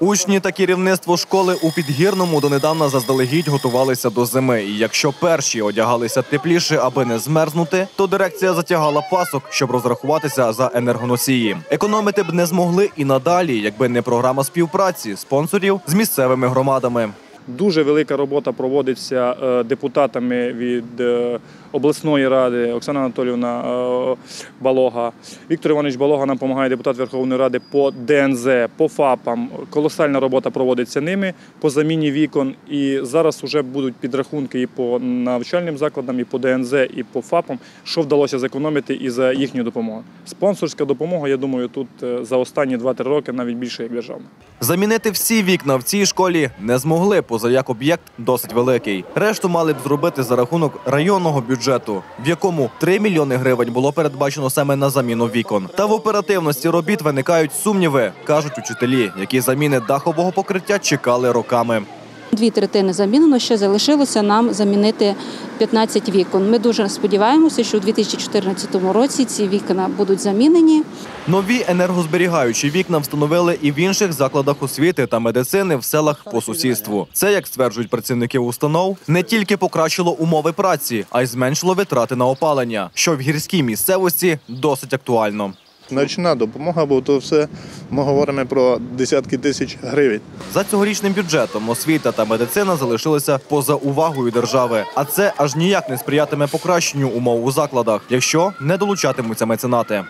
Учні та керівництво школи у підгірному донедавна заздалегідь готувалися до зими. І якщо перші одягалися тепліше, аби не змерзнути, то дирекція затягала пасок, щоб розрахуватися за енергоносії. Економити б не змогли і надалі, якби не програма співпраці спонсорів з місцевими громадами. Дуже велика робота проводиться е, депутатами від е, обласної ради Оксана Анатоліївна е, Балога. Віктор Іванович Балога нам допомагає депутат Верховної Ради по ДНЗ, по ФАПам. Колосальна робота проводиться ними по заміні вікон. І зараз вже будуть підрахунки і по навчальним закладам, і по ДНЗ, і по ФАПам, що вдалося зекономити і за їхню допомогу. Спонсорська допомога, я думаю, тут за останні 2-3 роки навіть більше як державна. Замінити всі вікна в цій школі не змогли, поза як об'єкт досить великий. Решту мали б зробити за рахунок районного бюджету, в якому 3 мільйони гривень було передбачено саме на заміну вікон. Та в оперативності робіт виникають сумніви, кажуть учителі, які заміни дахового покриття чекали роками. Дві третини замінено, ще залишилося нам замінити 15 вікон. Ми дуже сподіваємося, що у 2014 році ці вікна будуть замінені. Нові енергозберігаючі вікна встановили і в інших закладах освіти та медицини в селах по сусідству. Це, як стверджують працівники установ, не тільки покращило умови праці, а й зменшило витрати на опалення, що в гірській місцевості досить актуально. Значна допомога, бо то все ми говоримо про десятки тисяч гривень. За цьогорічним бюджетом освіта та медицина залишилися поза увагою держави, а це аж ніяк не сприятиме покращенню умов у закладах, якщо не долучатимуться меценати.